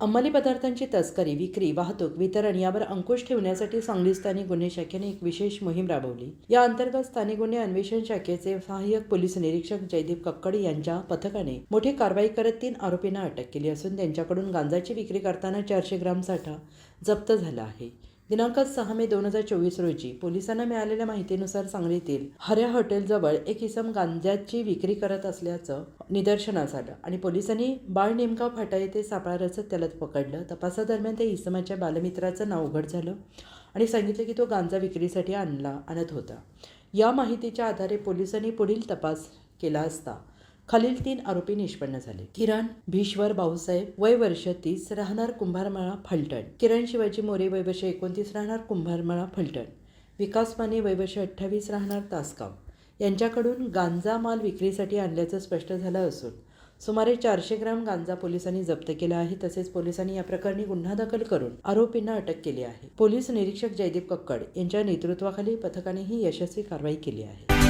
अंमली पदार्थांची तस्करी विक्री वाहतूक वितरण यावर अंकुश ठेवण्यासाठी सांगली स्थानिक गुन्हे शाखेने एक विशेष मोहीम राबवली. या अंतर्गत स्थानिक गुन्हे अन्वेषण शाखेचे सहाय्यक पोलीस निरीक्षक जयदीप कक्कड यांच्या पथकाने मोठी कारवाई करत तीन आरोपींना अटक केली असून त्यांच्याकडून गांजाची विक्री करताना चारशे ग्राम साठा जप्त झाला आहे. दिनांक सहा मे दोन हजार चोवीस रोजी पोलिसांना मिळालेल्या माहितीनुसार सांगलीतील हऱ्या हॉटेलजवळ एक इसम गांजाची विक्री करत असल्याचं निदर्शनास आलं आणि पोलिसांनी बाळ नेमका फाटा येथे सापळा रचत त्याला पकडलं. तपासादरम्यान त्या इसमाच्या बालमित्राचं नाव उघड झालं आणि सांगितलं की तो गांजा विक्रीसाठी आणला आणत होता. या माहितीच्या आधारे पोलिसांनी पुढील तपास केला असता. खालील तीन आरोपी निष्पन्न झाले. किरण भीश्वर भाऊसाहेब वय वर्ष तीस राहणार कुंभारमाळा फलटण. किरण शिवाजी मोरे वय वर्ष एकोणतीस राहणार कुंभारमाळा फलटण. विकास माने वय वर्ष अठ्ठावीस राहणार तासगाव. यांच्याकडून गांजा माल विक्रीसाठी आणल्याचं स्पष्ट झालं असून सुमारे चारशे ग्राम गांजा पोलिसांनी जप्त केला आहे तसेच पोलिसांनी या प्रकरणी गुन्हा दाखल करून आरोपींना अटक केली आहे. पोलीस निरीक्षक जयदीप कक्कड यांच्या नेतृत्वाखाली पथकाने ही यशस्वी कारवाई केली आहे.